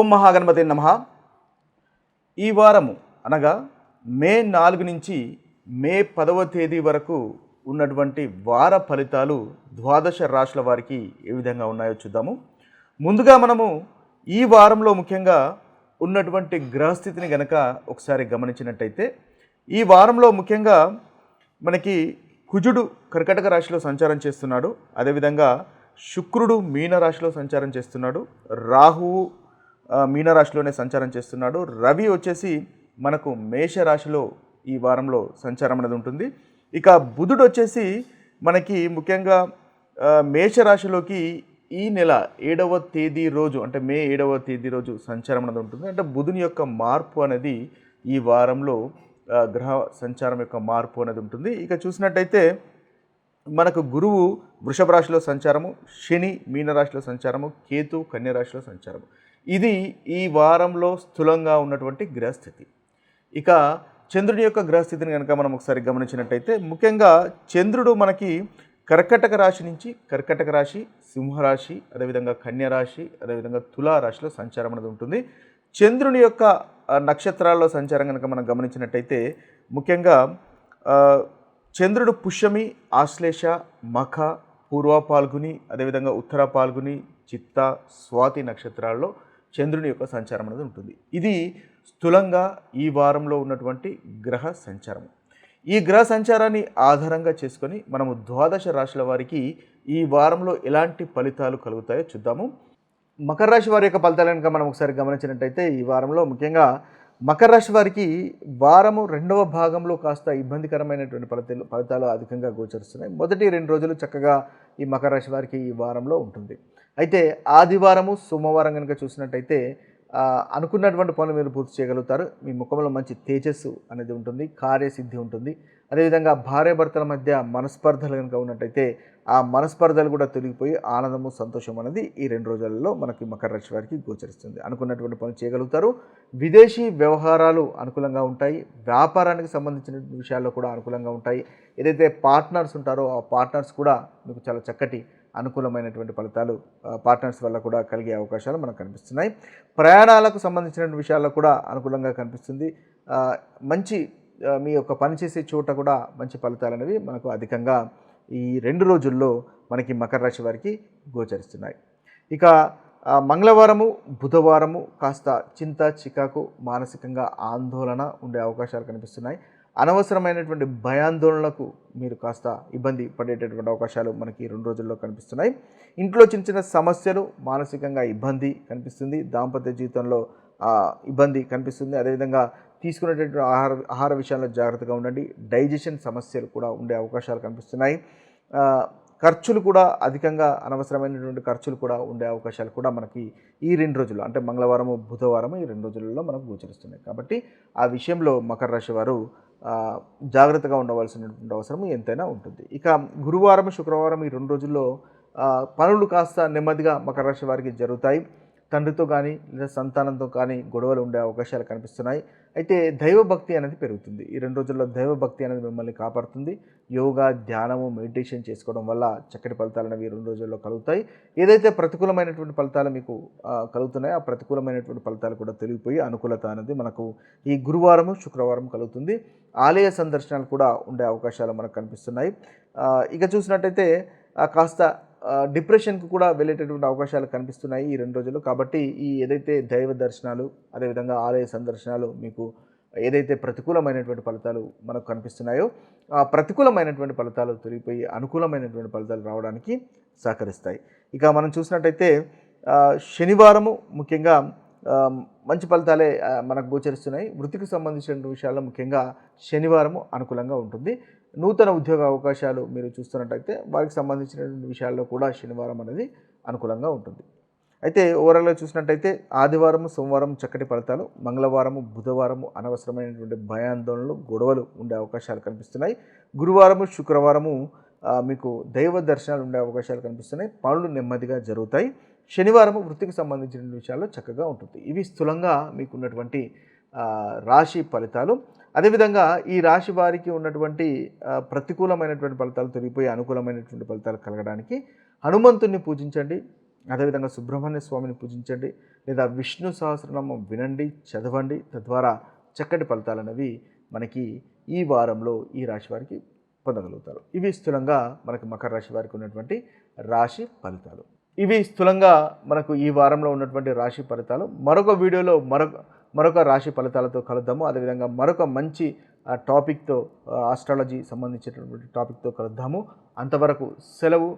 ఓం మహాగణపతి నమ. ఈ వారము అనగా మే నాలుగు నుంచి మే పదవ తేదీ వరకు ఉన్నటువంటి వార ఫలితాలు ద్వాదశ రాశుల వారికి ఏ విధంగా ఉన్నాయో చూద్దాము. ముందుగా మనము ఈ వారంలో ముఖ్యంగా ఉన్నటువంటి గ్రహస్థితిని గనక ఒకసారి గమనించినట్టయితే ఈ వారంలో ముఖ్యంగా మనకి కుజుడు కర్కటక రాశిలో సంచారం చేస్తున్నాడు. అదేవిధంగా శుక్రుడు మీన రాశిలో సంచారం చేస్తున్నాడు. రాహువు మీనరాశిలోనే సంచారం చేస్తున్నాడు. రవి వచ్చేసి మనకు మేషరాశిలో ఈ వారంలో సంచారం అనేది ఉంటుంది. ఇక బుధుడు వచ్చేసి మనకి ముఖ్యంగా మేషరాశిలోకి ఈ నెల ఏడవ తేదీ రోజు అంటే మే ఏడవ తేదీ రోజు సంచారం అనేది ఉంటుంది. అంటే బుధుని యొక్క మార్పు అనేది ఈ వారంలో గ్రహ సంచారం యొక్క మార్పు అనేది ఉంటుంది. ఇక చూసినట్టయితే మనకు గురువు వృషభ రాశిలో సంచారము శని మీనరాశిలో సంచారము కేతు కన్య రాశిలో సంచారము. ఇది ఈ వారంలో స్థూలంగా ఉన్నటువంటి గ్రహస్థితి. ఇక చంద్రుని యొక్క గ్రహస్థితిని కనుక మనం ఒకసారి గమనించినట్టయితే ముఖ్యంగా చంద్రుడు మనకి కర్కటక రాశి నుంచి కర్కటక రాశి సింహరాశి అదేవిధంగా కన్యరాశి అదేవిధంగా తులా రాశిలో సంచారం అనేది ఉంటుంది. చంద్రుని యొక్క నక్షత్రాల్లో సంచారం కనుక మనం గమనించినట్టయితే ముఖ్యంగా చంద్రుడు పుష్యమి ఆశ్లేష మఖ పూర్వ పాల్గుని అదేవిధంగా ఉత్తర పాల్గుని చిత్త స్వాతి నక్షత్రాల్లో చంద్రుని యొక్క సంచారం అనేది ఉంటుంది. ఇది స్థూలంగా ఈ వారంలో ఉన్నటువంటి గ్రహ సంచారం. ఈ గ్రహ సంచారాన్ని ఆధారంగా చేసుకొని మనము ద్వాదశ రాశుల వారికి ఈ వారంలో ఎలాంటి ఫలితాలు కలుగుతాయో చూద్దాము. మకర రాశి వారి యొక్క ఫలితాలు కనుక మనం ఒకసారి గమనించినట్టయితే ఈ వారంలో ముఖ్యంగా మకర రాశి వారికి వారము రెండవ భాగంలో కాస్త ఇబ్బందికరమైనటువంటి ఫలితాలు ఫలితాలు అధికంగా గోచరిస్తున్నాయి. మొదటి రెండు రోజులు చక్కగా ఈ మకర రాశి వారికి ఈ వారంలో ఉంటుంది. అయితే ఆదివారము సోమవారం కనుక చూసినట్టయితే అనుకున్నటువంటి పనులు మీరు పూర్తి చేయగలుగుతారు. మీ ముఖంలో మంచి తేజస్సు అనేది ఉంటుంది కార్యసిద్ధి ఉంటుంది. అదేవిధంగా భార్యాభర్తల మధ్య మనస్పర్ధలు కనుక ఉన్నట్టయితే ఆ మనస్పర్ధలు కూడా తొలగిపోయి ఆనందము సంతోషం అనేది ఈ రెండు రోజులలో మనకి మకర రాశి వారికి గోచరిస్తుంది. అనుకున్నటువంటి పనులు చేయగలుగుతారు. విదేశీ వ్యవహారాలు అనుకూలంగా ఉంటాయి. వ్యాపారానికి సంబంధించిన విషయాల్లో కూడా అనుకూలంగా ఉంటాయి. ఏదైతే పార్ట్నర్స్ ఉంటారో ఆ పార్ట్నర్స్ కూడా మీకు చాలా చక్కటి అనుకూలమైనటువంటి ఫలితాలు పార్ట్నర్స్ వల్ల కూడా కలిగే అవకాశాలు మనకు కనిపిస్తున్నాయి. ప్రయాణాలకు సంబంధించిన విషయాల్లో కూడా అనుకూలంగా కనిపిస్తుంది. మంచి మీ యొక్క పనిచేసే చోట కూడా మంచి ఫలితాలు అనేవి మనకు అధికంగా ఈ రెండు రోజుల్లో మనకి మకర రాశి వారికి గోచరిస్తున్నాయి. ఇక మంగళవారము బుధవారము కాస్త చింత చికాకు మానసికంగా ఆందోళన ఉండే అవకాశాలు కనిపిస్తున్నాయి. అనవసరమైనటువంటి భయాందోళనలకు మీరు కాస్త ఇబ్బంది పడేటటువంటి అవకాశాలు మనకి రెండు రోజుల్లో కనిపిస్తున్నాయి. ఇంట్లో చిన్న చిన్న సమస్యలు మానసికంగా ఇబ్బంది కనిపిస్తుంది. దాంపత్య జీవితంలో ఇబ్బంది కనిపిస్తుంది. అదేవిధంగా తీసుకునేటటువంటి ఆహార ఆహార విషయాల్లో జాగ్రత్తగా ఉండండి. డైజెషన్ సమస్యలు కూడా ఉండే అవకాశాలు కనిపిస్తున్నాయి. ఖర్చులు కూడా అధికంగా అనవసరమైనటువంటి ఖర్చులు కూడా ఉండే అవకాశాలు కూడా మనకి ఈ రెండు రోజుల్లో అంటే మంగళవారము బుధవారము ఈ రెండు రోజులలో మనకు గోచరిస్తున్నాయి. కాబట్టి ఆ విషయంలో మకర రాశి వారు జాగ్రత్తగా ఉండవలసినటువంటి అవసరం ఎంతైనా ఉంటుంది. ఇక గురువారం శుక్రవారం ఈ రెండు రోజుల్లో పనులు కాస్త నెమ్మదిగా మకర రాశి వారికి జరుగుతాయి. తండ్రితో కానీ లేదా సంతానంతో కానీ గొడవలు ఉండే అవకాశాలు కనిపిస్తున్నాయి. అయితే దైవభక్తి అనేది పెరుగుతుంది. ఈ రెండు రోజుల్లో దైవభక్తి అనేది మిమ్మల్ని కాపాడుతుంది. యోగా ధ్యానము మెడిటేషన్ చేసుకోవడం వల్ల చక్కటి ఫలితాలు అనేవి ఈ రెండు రోజుల్లో కలుగుతాయి. ఏదైతే ప్రతికూలమైనటువంటి ఫలితాలు మీకు కలుగుతున్నాయో ఆ ప్రతికూలమైనటువంటి ఫలితాలు కూడా తొలగిపోయి అనుకూలత అనేది మనకు ఈ గురువారము శుక్రవారం కలుగుతుంది. ఆలయ సందర్శనాలు కూడా ఉండే అవకాశాలు మనకు కనిపిస్తున్నాయి. ఇక చూసినట్టయితే కాస్త డిప్రెషన్కు కూడా వెళ్ళేటటువంటి అవకాశాలు కనిపిస్తున్నాయి ఈ రెండు రోజులు కాబట్టి ఈ ఏదైతే దైవ దర్శనాలు అదేవిధంగా ఆలయ సందర్శనాలు మీకు ఏదైతే ప్రతికూలమైనటువంటి ఫలితాలు మనకు కనిపిస్తున్నాయో ఆ ప్రతికూలమైనటువంటి ఫలితాలు తొలగిపోయి అనుకూలమైనటువంటి ఫలితాలు రావడానికి సహకరిస్తాయి. ఇక మనం చూసినట్టయితే శనివారము ముఖ్యంగా మంచి ఫలితాలే మనకు గోచరిస్తున్నాయి. వృత్తికి సంబంధించిన విషయాల్లో ముఖ్యంగా శనివారము అనుకూలంగా ఉంటుంది. నూతన ఉద్యోగ అవకాశాలు మీరు చూస్తున్నట్టయితే వారికి సంబంధించినటువంటి విషయాల్లో కూడా శనివారం అనేది అనుకూలంగా ఉంటుంది. అయితే ఓవరాల్గా చూసినట్టయితే ఆదివారం సోమవారం చక్కటి ఫలితాలు మంగళవారము బుధవారము అనవసరమైనటువంటి భయాందోళనలు గొడవలు ఉండే అవకాశాలు కనిపిస్తున్నాయి. గురువారము శుక్రవారము మీకు దైవ దర్శనాలు ఉండే అవకాశాలు కనిపిస్తున్నాయి. పనులు నెమ్మదిగా జరుగుతాయి. శనివారం వృత్తికి సంబంధించిన విషయాల్లో చక్కగా ఉంటుంది. ఇవి స్థూలంగా మీకు ఉన్నటువంటి రాశి ఫలితాలు. అదేవిధంగా ఈ రాశి వారికి ఉన్నటువంటి ప్రతికూలమైనటువంటి ఫలితాలు తొలగిపోయి అనుకూలమైనటువంటి ఫలితాలు కలగడానికి హనుమంతుణ్ణి పూజించండి. అదేవిధంగా సుబ్రహ్మణ్య స్వామిని పూజించండి. లేదా విష్ణు సహస్రనామం వినండి చదవండి. తద్వారా చక్కటి ఫలితాలు అనేవి మనకి ఈ వారంలో ఈ రాశి వారికి పొందగలుగుతారు. ఇవి స్థూలంగా మనకు మకర రాశి వారికి ఉన్నటువంటి రాశి ఫలితాలు. ఇవి స్థూలంగా మనకు ఈ వారంలో ఉన్నటువంటి రాశి ఫలితాలు. మరొక వీడియోలో మరొక మరొక రాశి ఫలితాలతో కలుద్దాము. అదేవిధంగా మరొక మంచి టాపిక్తో ఆస్ట్రాలజీ సంబంధించినటువంటి టాపిక్తో కలుద్దాము. అంతవరకు సెలవు.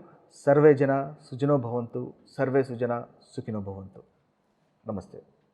సర్వే జన సుజనోభవంతు సర్వే సుజన సుఖినో భవంతు. నమస్తే.